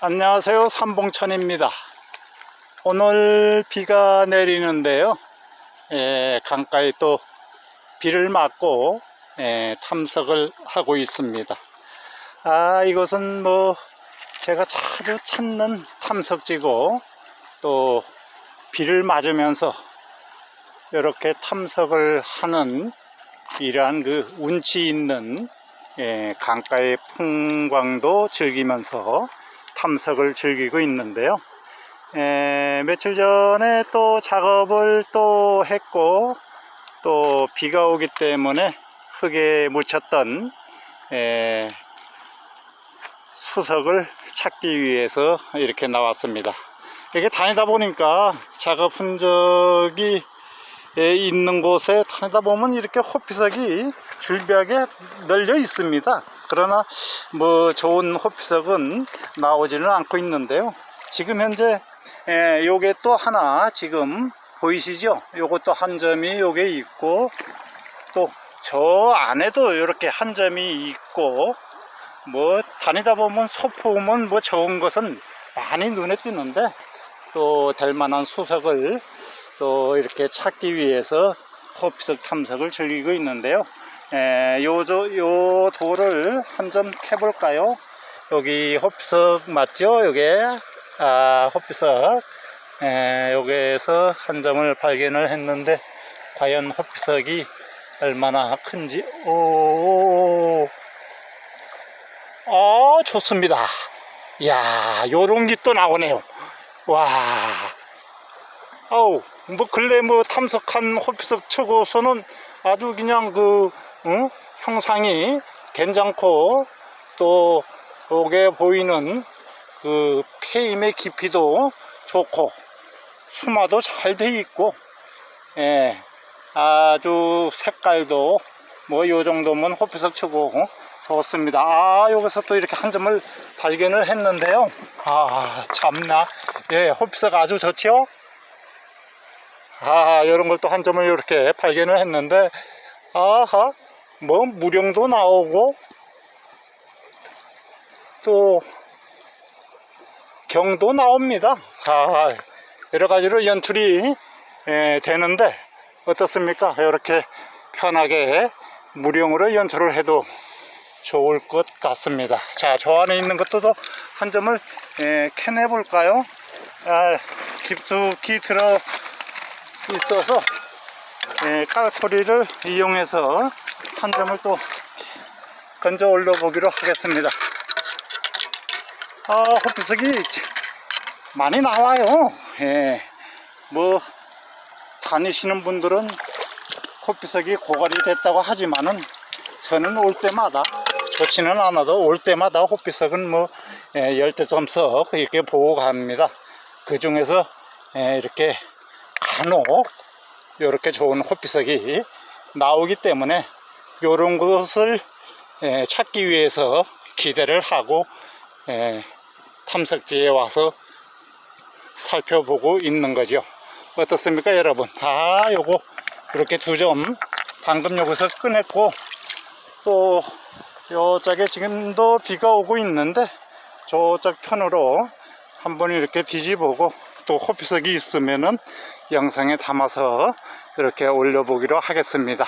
안녕하세요. 삼봉천입니다. 오늘 비가 내리는데요. 예, 강가에 또 비를 맞고 예, 탐석을 하고 있습니다. 아, 이것은 뭐 제가 자주 찾는 탐석지고 또 비를 맞으면서 이렇게 탐석을 하는 이러한 그 운치 있는 예, 강가의 풍광도 즐기면서 탐석을 즐기고 있는데요. 에, 며칠 전에 또 작업을 또 했고 또 비가 오기 때문에 흙에 묻혔던 에, 수석을 찾기 위해서 이렇게 나왔습니다. 이렇게 다니다 보니까 작업 흔적이 에 있는 곳에 다니다 보면 이렇게 호피석이 줄비하게 널려 있습니다. 그러나 뭐 좋은 호피석은 나오지는 않고 있는데요. 지금 현재 에, 요게 또 하나 지금 보이시죠? 요것도 한 점이 요게 있고 또 저 안에도 이렇게 한 점이 있고 뭐 다니다 보면 소품은 뭐 좋은 것은 많이 눈에 띄는데 또 될 만한 수석을 또 이렇게 찾기 위해서 호피석 탐석을 즐기고 있는데요. 에, 요, 저, 요 돌을 한점 캐볼까요? 여기 호피석 맞죠? 요게, 아, 호피석. 에, 여기에서 한 점을 발견을 했는데, 과연 호피석이 얼마나 큰지, 오, 어, 좋습니다. 이야, 요런 게 또 나오네요. 와. 아우, 뭐, 근래 뭐 탐석한 호피석 치고서는 아주 그냥 그, 응? 형상이 괜찮고, 또, 여기에 보이는 그 페임의 깊이도 좋고, 수마도 잘 돼 있고, 예, 아주 색깔도 뭐 요 정도면 호피석 치고 좋습니다. 아, 여기서 또 이렇게 한 점을 발견을 했는데요. 아, 참나. 예, 호피석 아주 좋지요? 아, 이런 걸 또 한 점을 이렇게 발견을 했는데, 아하, 뭐, 무령도 나오고, 또, 경도 나옵니다. 아, 여러 가지로 연출이 예, 되는데, 어떻습니까? 이렇게 편하게 무령으로 연출을 해도 좋을 것 같습니다. 자, 저 안에 있는 것도 또한 점을 예, 캐내 볼까요? 아, 깊숙이 들어 있어서 예, 깔코리를 이용해서 한 점을 또 건져 올려 보기로 하겠습니다. 아, 호피석이 많이 나와요. 예, 뭐 다니시는 분들은 호피석이 고갈이 됐다고 하지만은 저는 올 때마다 좋지는 않아도 올 때마다 호피석은 뭐 예, 열대점석 이렇게 보고 갑니다. 그 중에서 예, 이렇게 간혹 이렇게 좋은 호피석이 나오기 때문에 이런 것을 예, 찾기 위해서 기대를 하고 예, 탐색지에 와서 살펴보고 있는 거죠. 어떻습니까, 여러분? 아, 요거 이렇게 두 점 방금 여기서 꺼냈고 또 요쪽에 지금도 비가 오고 있는데 저쪽 편으로 한번 이렇게 뒤집어보고 또 호피석이 있으면은 영상에 담아서 이렇게 올려보기로 하겠습니다.